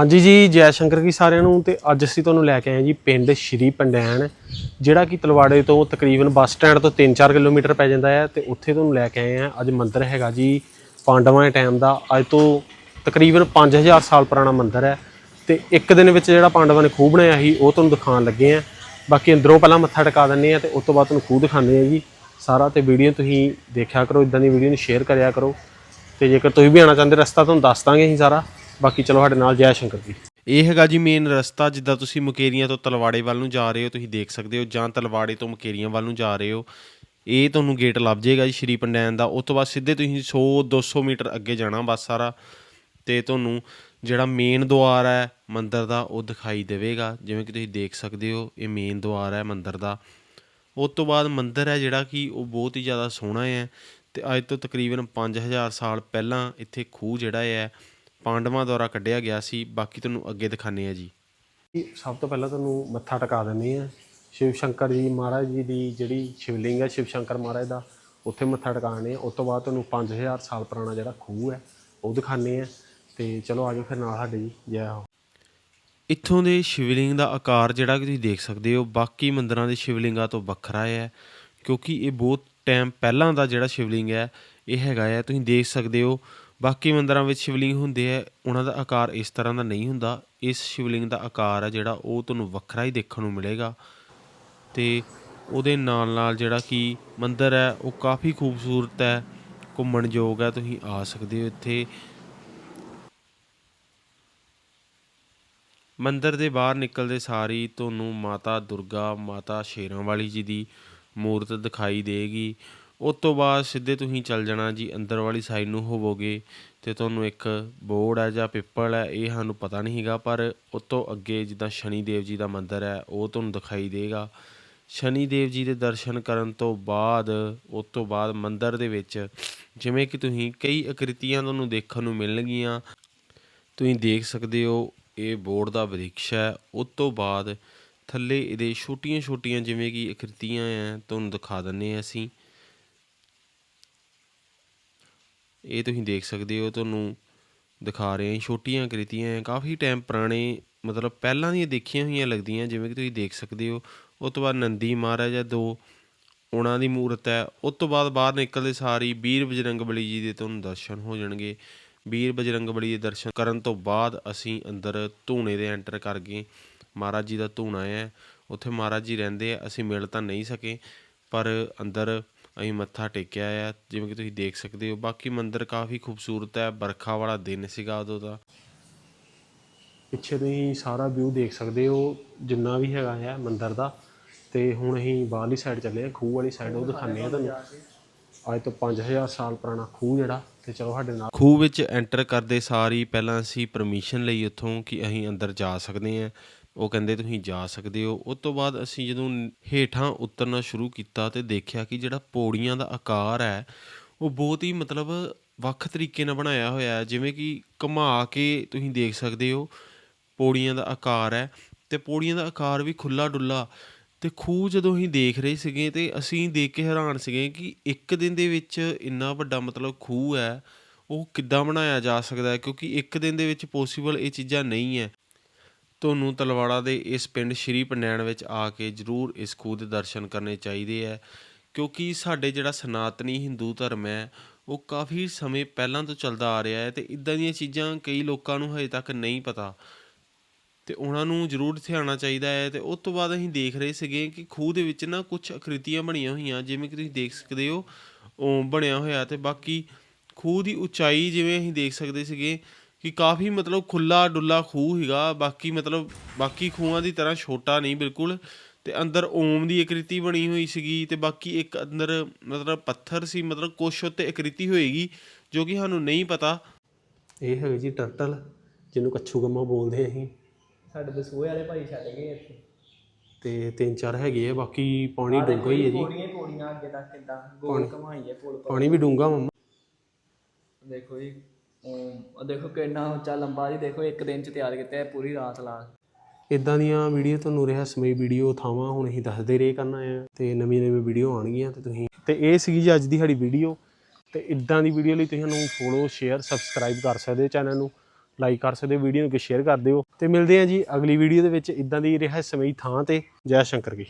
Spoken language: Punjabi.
ਹਾਂਜੀ ਜੀ, ਜੈ ਸ਼ੰਕਰ ਕੀ ਸਾਰਿਆਂ ਨੂੰ ਤੇ ਅੱਜ ਅਸੀਂ ਤੁਹਾਨੂੰ ਲੈ ਕੇ ਆਏ ਹਾਂ ਜੀ ਪਿੰਡ ਸ਼੍ਰੀ ਪੰਡੈਣ, ਜਿਹੜਾ ਕਿ ਤਲਵਾੜੇ ਤੋਂ ਤਕਰੀਬਨ ਬੱਸ ਸਟੈਂਡ ਤੋਂ 3-4 ਕਿਲੋਮੀਟਰ ਪੈ ਜਾਂਦਾ ਹੈ ਤੇ ਉੱਥੇ ਤੁਹਾਨੂੰ ਲੈ ਕੇ ਆਏ ਹਾਂ। ਅੱਜ ਮੰਦਿਰ ਹੈਗਾ ਜੀ ਪਾਂਡਵਾਂ ਦੇ ਟਾਈਮ ਦਾ, ਅੱਜ ਤੋਂ ਤਕਰੀਬਨ 5000 ਸਾਲ ਪੁਰਾਣਾ ਮੰਦਿਰ ਹੈ ਤੇ ਇੱਕ ਦਿਨ ਵਿੱਚ ਜਿਹੜਾ ਪਾਂਡਵਾਂ ਨੇ ਖੂਹ ਬਣਾਇਆ ਸੀ, ਉਹ ਤੁਹਾਨੂੰ ਦਿਖਾਉਣ ਲੱਗੇ ਆ ਬਾਕੀ ਅੰਦਰੋਂ ਪਹਿਲਾਂ ਮੱਥਾ ਟਿਕਾ ਦਿੰਨੇ ਆ ਤੇ ਉਸ ਤੋਂ ਬਾਅਦ ਤੁਹਾਨੂੰ ਖੂਹ ਦਿਖਾਉਂਦੇ ਆ ਜੀ। ਸਾਰਾ ਤੇ ਵੀਡੀਓ ਤੁਸੀਂ ਦੇਖਿਆ ਕਰੋ ਇਦਾਂ ਦੀ ਵੀਡੀਓ ਨੂੰ ਸ਼ੇਅਰ ਕਰਿਆ ਕਰੋ। ਤੇ ਜੇਕਰ ਤੁਸੀਂ ਵੀ ਆਉਣਾ ਚਾਹੁੰਦੇ ਰਸਤਾ ਤੁਹਾਨੂੰ ਦੱਸ ਦਾਂਗੇ ਅਸੀਂ ਸਾਰਾ। ਬਾਕੀ ਚਲੋ ਸਾਡੇ ਨਾਲ ਜੈ ਸ਼ੰਕਰ ਜੀ। ਇਹ ਹੈਗਾ ਜੀ ਮੇਨ ਰਸਤਾ ਜਿੱਦਾਂ ਤੁਸੀਂ ਮੁਕੇਰੀਆਂ ਤੋਂ ਤਲਵਾੜੇ ਵੱਲ ਨੂੰ ਜਾ ਰਹੇ ਹੋ, ਤੁਸੀਂ ਦੇਖ ਸਕਦੇ ਹੋ, ਜਾਂ ਤਲਵਾੜੇ ਤੋਂ ਮੁਕੇਰੀਆਂ ਵੱਲ ਨੂੰ ਜਾ ਰਹੇ ਹੋ, ਇਹ ਤੁਹਾਨੂੰ ਗੇਟ ਲੱਭ ਜਾਏਗਾ ਜੀ ਸ਼੍ਰੀ ਪੰਡੈਨ ਦਾ। ਉਸ ਤੋਂ ਬਾਅਦ ਸਿੱਧੇ ਤੁਸੀਂ 100 200 ਮੀਟਰ ਅੱਗੇ ਜਾਣਾ ਬਸ ਸਾਰਾ, ਤੇ ਤੁਹਾਨੂੰ ਜਿਹੜਾ ਮੇਨ ਦੁਆਰ ਹੈ ਮੰਦਰ ਦਾ, ਉਹ ਦਿਖਾਈ ਦੇਵੇਗਾ। ਜਿਵੇਂ ਕਿ ਤੁਸੀਂ ਦੇਖ ਸਕਦੇ ਹੋ, ਇਹ ਮੇਨ ਦੁਆਰ ਹੈ ਮੰਦਰ ਦਾ। ਉਸ ਤੋਂ ਬਾਅਦ ਮੰਦਰ ਹੈ ਜਿਹੜਾ ਕਿ ਉਹ ਬਹੁਤ ਹੀ ਜ਼ਿਆਦਾ ਸੋਹਣਾ ਹੈ, ਤੇ ਅੱਜ ਤੋਂ ਤਕਰੀਬਨ 5000 ਸਾਲ ਪਹਿਲਾਂ ਇੱਥੇ ਖੂਹ ਜਿਹੜਾ ਹੈ ਪਾਂਡਵਾਂ ਦੁਆਰਾ ਕੱਢਿਆ ਗਿਆ ਸੀ। ਬਾਕੀ ਤੁਹਾਨੂੰ ਅੱਗੇ ਦਿਖਾਣੇ ਆ ਜੀ। ਸਭ ਤੋਂ ਪਹਿਲਾਂ ਤੁਹਾਨੂੰ ਮੱਥਾ ਟਿਕਾ ਦਿੰਦੇ ਆ ਸ਼ਿਵ ਸ਼ੰਕਰ ਜੀ ਮਹਾਰਾਜ ਜੀ ਦੀ ਜਿਹੜੀ ਸ਼ਿਵਲਿੰਗ ਹੈ ਸ਼ਿਵ ਸ਼ੰਕਰ ਮਹਾਰਾਜ ਦਾ ਉੱਥੇ ਮੱਥਾ ਟਿਕਾਣੇ ਆ ਉਸ ਤੋਂ ਬਾਅਦ ਤੁਹਾਨੂੰ 5000 ਸਾਲ ਪੁਰਾਣਾ ਜਿਹੜਾ ਖੂਹ ਹੈ ਉਹ ਦਿਖਾਣੇ ਆ ਤੇ ਚਲੋ ਆਜੋ ਫਿਰ ਨਾਲ ਸਾਡੇ ਜੀ। ਜੈ ਹੋ। ਇੱਥੋਂ ਦੇ ਸ਼ਿਵਲਿੰਗ ਦਾ ਆਕਾਰ ਜਿਹੜਾ ਕਿ ਤੁਸੀਂ ਦੇਖ ਸਕਦੇ ਹੋ ਬਾਕੀ ਮੰਦਿਰਾਂ ਦੇ ਸ਼ਿਵਲਿੰਗਾਂ ਤੋਂ ਵੱਖਰਾ ਹੈ। ਕਿਉਂਕਿ ਇਹ ਬਹੁਤ ਟਾਈਮ ਪਹਿਲਾਂ ਦਾ ਜਿਹੜਾ ਸ਼ਿਵਲਿੰਗ ਹੈ ਇਹ ਹੈਗਾ ਹੈ। ਤੁਸੀਂ ਦੇਖ ਸਕਦੇ ਹੋ ਬਾਕੀ ਮੰਦਰਾਂ ਵਿੱਚ ਸ਼ਿਵਲਿੰਗ ਹੁੰਦੇ ਆ ਉਹਨਾਂ ਦਾ ਆਕਾਰ ਇਸ ਤਰ੍ਹਾਂ ਦਾ ਨਹੀਂ ਹੁੰਦਾ। ਇਸ ਸ਼ਿਵਲਿੰਗ ਦਾ ਆਕਾਰ ਹੈ ਜਿਹੜਾ ਉਹ ਤੁਹਾਨੂੰ ਵੱਖਰਾ ਹੀ ਦੇਖਣ ਨੂੰ ਮਿਲੇਗਾ। ਤੇ ਉਹਦੇ ਨਾਲ ਨਾਲ ਜਿਹੜਾ ਕਿ ਮੰਦਿਰ ਹੈ, ਉਹ ਕਾਫੀ ਖੂਬਸੂਰਤ ਹੈ, ਘੁੰਮਣ ਯੋਗ ਹੈ, ਤੁਸੀਂ ਆ ਸਕਦੇ ਹੋ ਇੱਥੇ। ਮੰਦਿਰ ਦੇ ਬਾਹਰ ਨਿਕਲਦੇ ਸਾਰੀ ਤੁਹਾਨੂੰ ਮਾਤਾ ਦੁਰਗਾ, ਮਾਤਾ ਸ਼ੇਰਾਂ ਵਾਲੀ ਜੀ ਦੀ ਮੂਰਤ ਦਿਖਾਈ ਦੇਗੀ। ਉਸ ਤੋਂ ਬਾਅਦ ਸਿੱਧੇ ਤੁਸੀਂ ਚੱਲ ਜਾਣਾ ਜੀ ਅੰਦਰ ਵਾਲੀ ਸਾਈਡ ਨੂੰ ਹੋਵੋਗੇ ਤੇ ਤੁਹਾਨੂੰ ਇੱਕ ਬੋਰਡ ਹੈ ਜਾਂ ਪਿੱਪਲ ਹੈ, ਇਹ ਸਾਨੂੰ ਪਤਾ ਨਹੀਂ ਹੈਗਾ, ਪਰ ਉਸ ਤੋਂ ਅੱਗੇ ਜਿੱਦਾਂ ਸ਼ਨੀ ਦੇਵ ਜੀ ਦਾ ਮੰਦਿਰ ਹੈ, ਉਹ ਤੁਹਾਨੂੰ ਦਿਖਾਈ ਦੇਗਾ। ਸ਼ਨੀ ਦੇਵ ਜੀ ਦੇ ਦਰਸ਼ਨ ਕਰਨ ਤੋਂ ਬਾਅਦ, ਉਸ ਤੋਂ ਬਾਅਦ ਮੰਦਿਰ ਦੇ ਵਿੱਚ ਜਿਵੇਂ ਕਿ ਤੁਸੀਂ ਕਈ ਆਕ੍ਰਿਤੀਆਂ ਤੁਹਾਨੂੰ ਦੇਖਣ ਨੂੰ ਮਿਲਣਗੀਆਂ, ਤੁਸੀਂ ਦੇਖ ਸਕਦੇ ਹੋ ਇਹ ਬੋਰਡ ਦਾ ਬ੍ਰਿਕਸ਼ ਹੈ। ਉਸ ਤੋਂ ਬਾਅਦ ਥੱਲੇ ਇਹਦੇ ਛੋਟੀਆਂ-ਛੋਟੀਆਂ ਜਿਵੇਂ ਕਿ ਆਕ੍ਰਿਤੀਆਂ ਆ ਤੁਹਾਨੂੰ ਦਿਖਾ ਦਿੰਨੇ ਆ ਅਸੀਂ। ਇਹ ਤੁਸੀਂ ਦੇਖ ਸਕਦੇ ਹੋ, ਤੁਹਾਨੂੰ ਦਿਖਾ ਰਹੇ ਹਾਂ, ਛੋਟੀਆਂ ਕ੍ਰਿਤੀਆਂ ਹੈ, ਕਾਫੀ ਟਾਈਮ ਪੁਰਾਣੇ, ਮਤਲਬ ਪਹਿਲਾਂ ਦੀਆਂ ਦੇਖੀਆਂ ਹੋਈਆਂ ਲੱਗਦੀਆਂ, ਜਿਵੇਂ ਕਿ ਤੁਸੀਂ ਦੇਖ ਸਕਦੇ ਹੋ ਉਸ ਤੋਂ ਬਾਅਦ ਨੰਦੀ ਮਹਾਰਾਜ ਹੈ, ਦੋ ਉਹਨਾਂ ਦੀ ਮੂਰਤ ਹੈ ਉਸ ਤੋਂ ਬਾਅਦ ਬਾਹਰ ਨਿਕਲਦੇ ਸਾਰੀ ਵੀਰ ਬਜਰੰਗ ਬਲੀ ਜੀ ਦੇ ਤੁਹਾਨੂੰ ਦਰਸ਼ਨ ਹੋ ਜਾਣਗੇ। ਵੀਰ ਬਜਰੰਗ ਬਲੀ ਦੇ ਦਰਸ਼ਨ ਕਰਨ ਤੋਂ ਬਾਅਦ ਅਸੀਂ ਅੰਦਰ ਧੂਣੇ ਦੇ ਐਂਟਰ ਕਰ ਗਏ। ਮਹਾਰਾਜ ਜੀ ਦਾ ਧੂਣਾ ਹੈ, ਉੱਥੇ ਮਹਾਰਾਜ ਜੀ ਰਹਿੰਦੇ ਆ, ਅਸੀਂ ਮਿਲ ਤਾਂ ਨਹੀਂ ਸਕੇ, ਪਰ ਅੰਦਰ ਅਸੀਂ ਮੱਥਾ ਟੇਕਿਆ ਆ ਜਿਵੇਂ ਕਿ ਤੁਸੀਂ ਦੇਖ ਸਕਦੇ ਹੋ। ਬਾਕੀ ਮੰਦਿਰ ਕਾਫੀ ਖੂਬਸੂਰਤ ਹੈ ਬਰਖਾ ਵਾਲਾ ਦਿਨ ਸੀਗਾ ਉਦੋਂ ਦਾ। ਪਿੱਛੇ ਤੁਸੀਂ ਸਾਰਾ ਵਿਊ ਦੇਖ ਸਕਦੇ ਹੋ ਜਿੰਨਾ ਵੀ ਹੈਗਾ ਹੈ ਮੰਦਿਰ ਦਾ। ਤੇ ਹੁਣ ਅਸੀਂ ਬਾਹਰਲੀ ਸਾਈਡ ਚੱਲੇ ਆ ਖੂਹ ਵਾਲੀ ਸਾਈਡ ਉਹ ਦਿਖਾਉਂਦੇ ਆ ਤੁਹਾਨੂੰ। ਅੱਜ ਤੋਂ 5000 ਸਾਲ ਪੁਰਾਣਾ ਖੂਹ ਜਿਹੜਾ ਤੇ ਚਲੋ ਸਾਡੇ ਨਾਲ ਖੂਹ ਵਿੱਚ ਐਂਟਰ ਕਰਦੇ ਸਾਰੀ ਪਹਿਲਾਂ ਅਸੀਂ ਪਰਮਿਸ਼ਨ ਲਈ ਉੱਥੋਂ ਕਿ ਅਸੀਂ ਅੰਦਰ ਜਾ ਸਕਦੇ ਹਾਂ। ਉਹ ਕਹਿੰਦੇ ਤੁਸੀਂ ਜਾ ਸਕਦੇ ਹੋ। ਉਸ ਤੋਂ ਬਾਅਦ ਅਸੀਂ ਜਦੋਂ ਹੇਠਾਂ ਉਤਰਨਾ ਸ਼ੁਰੂ ਕੀਤਾ ਤੇ ਦੇਖਿਆ ਕਿ ਜਿਹੜਾ ਪੌੜੀਆਂ ਦਾ ਆਕਾਰ ਹੈ, ਉਹ ਬਹੁਤ ਹੀ ਮਤਲਬ ਵੱਖ ਤਰੀਕੇ ਨਾਲ ਬਣਾਇਆ ਹੋਇਆ ਹੈ। ਜਿਵੇਂ ਕਿ ਘੁਮਾ ਕੇ ਤੁਸੀਂ ਦੇਖ ਸਕਦੇ ਹੋ, ਪੌੜੀਆਂ ਦਾ ਆਕਾਰ ਹੈ ਤੇ ਪੌੜੀਆਂ ਦਾ ਆਕਾਰ ਵੀ ਖੁੱਲਾ ਡੁੱਲਾ ਤੇ ਖੂਹ ਜਦੋਂ ਅਸੀਂ ਦੇਖ ਰਹੇ ਸੀਗੇ ਤੇ ਅਸੀਂ ਦੇਖ ਕੇ ਹੈਰਾਨ ਸੀਗੇ ਕਿ ਇੱਕ ਦਿਨ ਦੇ ਵਿੱਚ ਇੰਨਾ ਵੱਡਾ ਮਤਲਬ ਖੂਹ ਹੈ, ਉਹ ਕਿੱਦਾਂ ਬਣਾਇਆ ਜਾ ਸਕਦਾ ਹੈ? ਕਿਉਂਕਿ ਇੱਕ ਦਿਨ ਦੇ ਵਿੱਚ ਪੋਸੀਬਲ ਇਹ ਚੀਜ਼ਾਂ ਨਹੀਂ ਹੈ। ਤੁਹਾਨੂੰ ਤਲਵਾੜਾ ਦੇ ਇਸ ਪਿੰਡ ਸ਼੍ਰੀ ਪਨੈਣ ਵਿੱਚ ਆ ਕੇ ਜ਼ਰੂਰ ਇਸ ਖੂਹ ਦੇ ਦਰਸ਼ਨ ਕਰਨੇ ਚਾਹੀਦੇ ਹੈ ਕਿਉਂਕਿ ਸਾਡੇ ਜਿਹੜਾ ਸਨਾਤਨੀ ਹਿੰਦੂ ਧਰਮ ਹੈ, ਉਹ ਕਾਫੀ ਸਮੇਂ ਪਹਿਲਾਂ ਤੋਂ ਚੱਲਦਾ ਆ ਰਿਹਾ ਹੈ ਤੇ ਇਦਾਂ ਦੀਆਂ ਚੀਜ਼ਾਂ ਕਈ ਲੋਕਾਂ ਨੂੰ ਹਜੇ ਤੱਕ ਨਹੀਂ ਪਤਾ। ਤੇ ਉਹਨਾਂ ਨੂੰ ਜ਼ਰੂਰ ਇੱਥੇ ਆਉਣਾ ਚਾਹੀਦਾ ਹੈ ਤੇ ਉਸ ਤੋਂ ਬਾਅਦ ਅਸੀਂ ਦੇਖ ਰਹੇ ਸੀਗੇ ਕਿ ਖੂਹ ਦੇ ਵਿੱਚ ਨਾ ਕੁਝ ਆਕ੍ਰਿਤੀਆਂ ਬਣੀਆਂ ਹੋਈਆਂ, ਜਿਵੇਂ ਕਿ ਤੁਸੀਂ ਦੇਖ ਸਕਦੇ ਹੋ, ਉਹ ਬਣਿਆ ਹੋਇਆ ਤੇ ਬਾਕੀ ਖੂਹ ਦੀ ਉਚਾਈ ਜਿਵੇਂ ਅਸੀਂ ਦੇਖ ਸਕਦੇ ਸੀਗੇ ਕਿ ਕਾਫੀ ਮਤਲਬ ਖੁੱਲਾ ਡੁੱਲਾ ਖੂਹ ਹੈਗਾ ਬਾਕੀ ਮਤਲਬ ਬਾਕੀ ਖੂਹਾਂ ਦੀ ਤਰ੍ਹਾਂ ਛੋਟਾ ਨਹੀਂ ਬਿਲਕੁਲ। ਤੇ ਅੰਦਰ ਓਮ ਦੀ ਆਕ੍ਰਿਤੀ ਬਣੀ ਹੋਈ ਸੀਗੀ ਤੇ ਬਾਕੀ ਇੱਕ ਅੰਦਰ ਮਤਲਬ ਪੱਥਰ ਸੀ ਮਤਲਬ ਕੁਛ ਉੱਤੇ ਆਕ੍ਰਿਤੀ ਹੋਏਗੀ ਜੋ ਕਿ ਸਾਨੂੰ ਨਹੀਂ ਪਤਾ। ਇਹ ਹੈਗੇ ਜੀ ਟਰਟਲ ਜਿਹਨੂੰ ਕੱਛੂ ਗੰਮਾ ਬੋਲਦੇ ਆ ਅਸੀਂ। ਸਾਡੇ ਦਸੂਹੇ ਵਾਲੇ ਭਾਈ ਛੱਡ ਗਏ ਇੱਥੇ। ਤੇ ਤਿੰਨ ਚਾਰ ਹੈਗੇ ਆ ਬਾਕੀ ਪਾਣੀ ਡੂੰਘਾ ਹੀ ਹੈ ਜੀ। ਪੌੜੀਆਂ ਹੀ ਪੌੜੀਆਂ ਅੱਗੇ ਤੱਕ ਕਿੱਦਾਂ ਗੋਲ ਘਮਾਈ ਹੈ ਪੁਲ ਪਾਣੀ ਵੀ ਡੂੰਘਾ ਮੰਮਾ ਦੇਖੋ ਜੀ ਦੇਖੋ ਕਿੰਨਾ ਉੱਚਾ ਲੰਬਾ ਜੀ, ਦੇਖੋ ਇੱਕ ਦਿਨ ਚ ਤਿਆਰ ਕੀਤਾ ਹੈ ਪੂਰੀ ਰਾਤ ਲਾ ਕੇ। ਇਦਾਂ ਦੀਆਂ ਵੀਡੀਓ ਤੁਹਾਨੂੰ ਰਹੱਸਮਈ ਵੀਡੀਓ ਥਾਵਾਂ ਹੁਣ ਅਸੀਂ ਦੱਸਦੇ ਰਹੇ ਕਰਨਾ ਆ ਤੇ ਨਵੀਂ ਨਵੀਂ ਵੀਡੀਓ ਆਉਣਗੀਆਂ ਤੇ ਤੁਸੀਂ ਤੇ ਇਹ ਸੀਗੀ ਜੀ ਅੱਜ ਦੀ ਸਾਡੀ ਵੀਡੀਓ। ਤੇ ਇਦਾਂ ਦੀ ਵੀਡੀਓ ਲਈ ਤੁਸੀਂ ਸਾਨੂੰ ਫੋਲੋ ਸ਼ੇਅਰ ਸਬਸਕ੍ਰਾਈਬ ਕਰ ਸਕਦੇ ਹੋ ਚੈਨਲ ਨੂੰ। ਲਾਈਕ ਕਰ ਸਕਦੇ ਹੋ, ਵੀਡੀਓ ਨੂੰ ਸ਼ੇਅਰ ਕਰ ਦਿਓ। ਤੇ ਮਿਲਦੇ ਹਾਂ ਜੀ ਅਗਲੀ ਵੀਡੀਓ ਦੇ ਵਿੱਚ ਇਦਾਂ ਦੀ ਰਹੱਸਮਈ ਥਾਂ ਤੇ। ਜੈ ਸ਼ੰਕਰ ਜੀ।